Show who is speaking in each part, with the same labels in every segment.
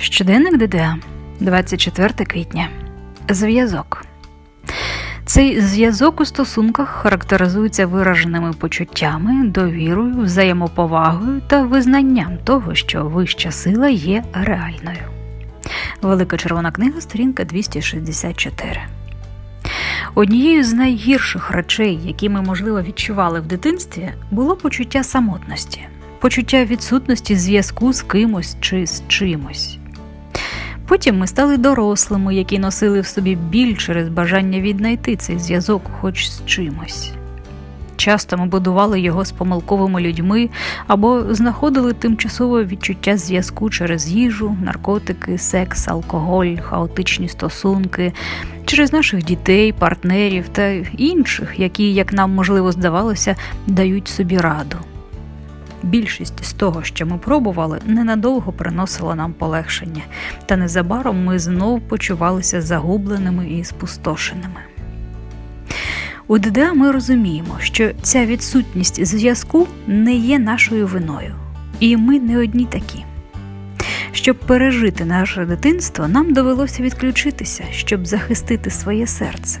Speaker 1: Щоденник ДДА, 24 квітня. Зв'язок. Цей зв'язок у стосунках характеризується вираженими почуттями, довірою, взаємоповагою та визнанням того, що вища сила є реальною. Велика червона книга, сторінка 264. Однією з найгірших речей, які ми, можливо, відчували в дитинстві, було почуття самотності, почуття відсутності зв'язку з кимось чи з чимось. Потім ми стали дорослими, які носили в собі біль через бажання віднайти цей зв'язок хоч з чимось. Часто ми будували його з помилковими людьми або знаходили тимчасове відчуття зв'язку через їжу, наркотики, секс, алкоголь, хаотичні стосунки, через наших дітей, партнерів та інших, які, як нам можливо здавалося, дають собі раду. Більшість з того, що ми пробували, ненадовго приносила нам полегшення, та незабаром ми знов почувалися загубленими і спустошеними. У ДДА ми розуміємо, що ця відсутність зв'язку не є нашою виною, і ми не одні такі. Щоб пережити наше дитинство, нам довелося відключитися, щоб захистити своє серце.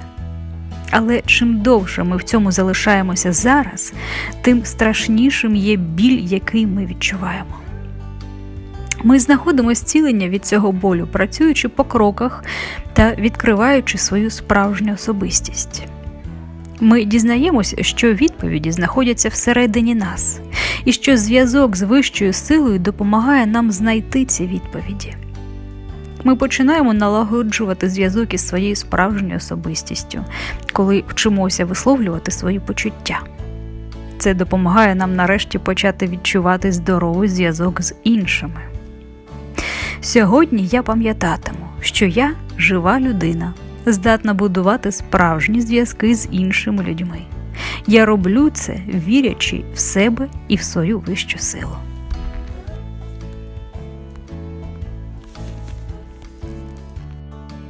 Speaker 1: Але чим довше ми в цьому залишаємося зараз, тим страшнішим є біль, який ми відчуваємо. Ми знаходимо зцілення від цього болю, працюючи по кроках та відкриваючи свою справжню особистість. Ми дізнаємося, що відповіді знаходяться всередині нас, і що зв'язок з вищою силою допомагає нам знайти ці відповіді. Ми починаємо налагоджувати зв'язок із своєю справжньою особистістю, коли вчимося висловлювати свої почуття. Це допомагає нам нарешті почати відчувати здоровий зв'язок з іншими. Сьогодні я пам'ятатиму, що я жива людина, здатна будувати справжні зв'язки з іншими людьми. Я роблю це, вірячи в себе і в свою вищу силу.